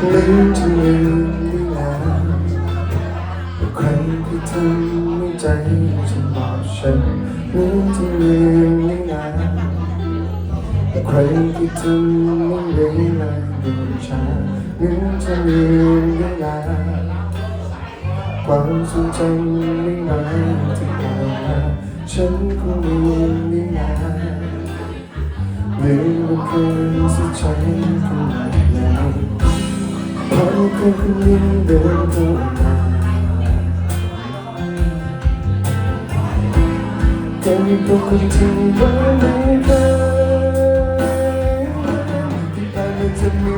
ลืมจะลืมไม่แล้วใครที่ทำให้ใจฉันบอกฉันลืมจะลืมไม่แล้วใครที่ทำให้เวลาดูช้าลืมจะลืมไม่แล้วความทรงจำไม่นานที่ก่านมาฉันคงลืมไม่นานลืมว่าเคยสิใจกันาแล้ว เขาแค่คนยิ้มเดินเข้ามาแต่มีพวกคนที่ว่าไม่ได้แต่จะมี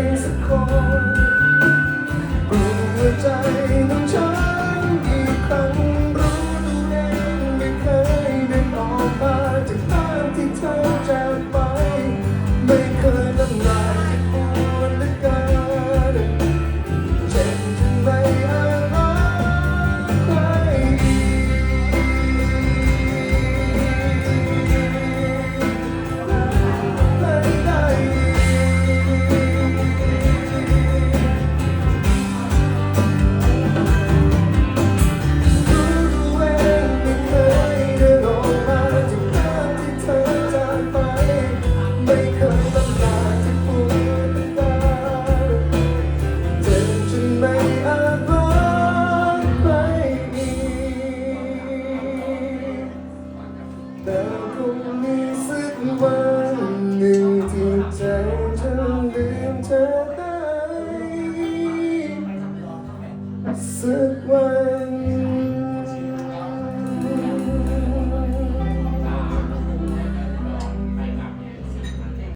days cold.